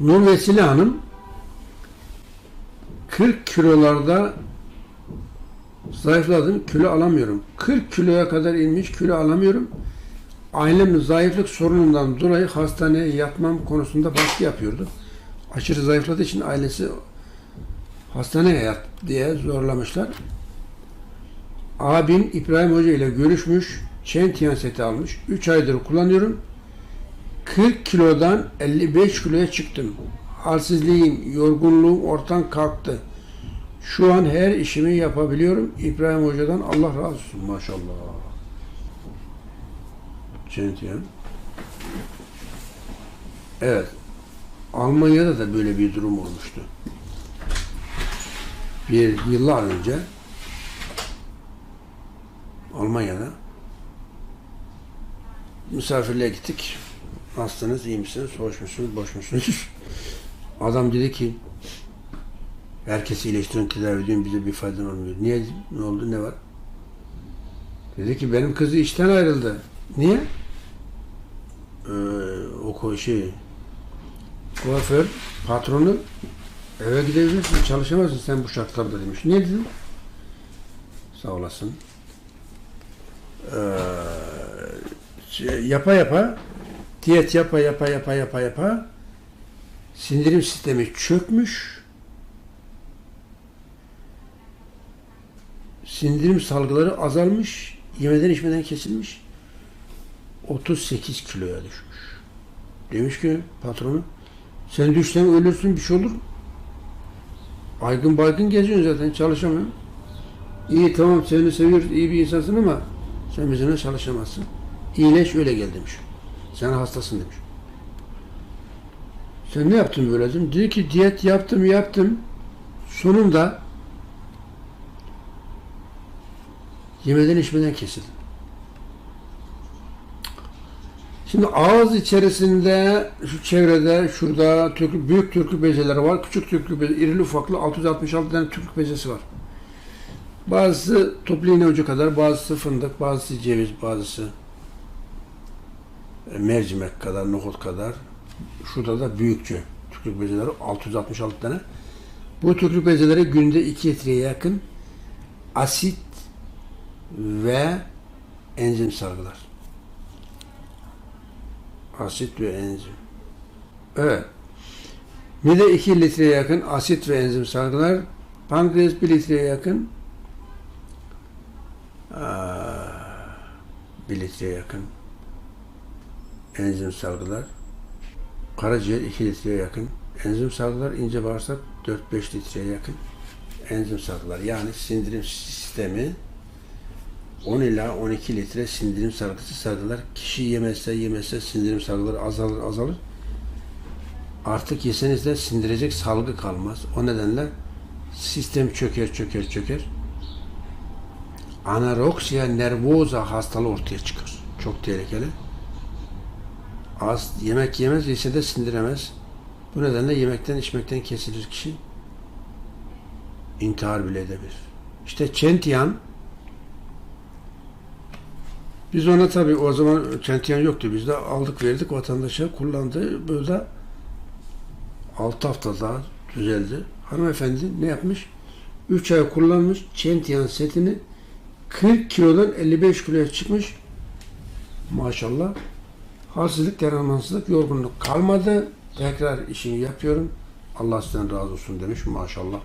Nur Vesile Hanım 40 kilolarda zayıfladım, kilo alamıyorum. 40 kiloya kadar inmiş, kilo alamıyorum. Ailem zayıflık sorunundan dolayı hastaneye yatmam konusunda baskı yapıyordu. Aşırı zayıfladığı için ailesi hastaneye yat diye zorlamışlar. Abim İbrahim Hoca ile görüşmüş, Çentiyan seti almış. 3 aydır kullanıyorum. 40 kilodan 55 kiloya çıktım. Halsizliğim, yorgunluğum ortadan kalktı. Şu an her işimi yapabiliyorum. İbrahim Hoca'dan Allah razı olsun maşallah. Çentiyan. Evet. Almanya'da da böyle bir durum olmuştu. Bir yıllar önce Almanya'da misafirliğe gittik. Nasılsınız, iyi misiniz, hoş musunuz, boş musunuz? Adam dedi ki herkesi iyileştirin, tedavi ediyorsun, bize bir faydan olmuyor. Niye? Ne oldu, ne var? Dedi ki benim kızı işten ayrıldı. Niye? Ee, o şey kuaför patronu eve gidebilirsin, çalışamazsın sen bu şartlarda demiş. Niye dedim? Sağ olasın. Ee, şey, yapa yapa diyet yapa yapa yapa yapa yapa sindirim sistemi çökmüş. Sindirim salgıları azalmış. Yemeden içmeden kesilmiş. 38 kiloya düşmüş. Demiş ki patronu sen düşsen ölürsün bir şey olur. mu? Aygın baygın geziyorsun zaten çalışamıyorsun. İyi tamam seni seviyoruz iyi bir insansın ama sen bizimle çalışamazsın. İyileş öyle gel demiş. Sen hastasın demiş. Sen ne yaptın böyle dedim. Dedi ki diyet yaptım yaptım. Sonunda yemeden içmeden kesildim. Şimdi ağız içerisinde şu çevrede şurada türkü, büyük türkü bezeleri var. Küçük türkü beze, irili ufaklı 666 tane türkü bezesi var. Bazısı toplu iğne ucu kadar, bazısı fındık, bazısı ceviz, bazısı mercimek kadar, nohut kadar. Şurada da büyükçe tükürük bezeleri 666 tane. Bu tükürük bezeleri günde 2 litreye yakın asit ve enzim salgılar. Asit ve enzim. Evet. Mide 2 litreye yakın asit ve enzim salgılar. Pankreas 1 litreye yakın aa, 1 litreye yakın enzim salgılar. Karaciğer 2 litreye yakın enzim salgılar. ince bağırsak 4-5 litreye yakın enzim salgılar. Yani sindirim sistemi 10 ila 12 litre sindirim salgısı salgılar. Kişi yemezse yemezse sindirim salgıları azalır azalır. Artık yeseniz de sindirecek salgı kalmaz. O nedenle sistem çöker çöker çöker. Anoreksiya nervoza hastalığı ortaya çıkar. Çok tehlikeli. Az yemek yemez, yese de sindiremez. Bu nedenle yemekten içmekten kesilir kişi. intihar bile edebilir. İşte Çentiyan biz ona tabii o zaman Çentiyan yoktu. Biz de aldık verdik vatandaşa kullandı. Böyle 6 hafta daha düzeldi. Hanımefendi ne yapmış? 3 ay kullanmış Çentiyan setini 40 kilodan 55 kiloya çıkmış. Maşallah. Halsizlik, yaranmazlık, yorgunluk kalmadı. Tekrar işimi yapıyorum. Allah sizden razı olsun demiş maşallah.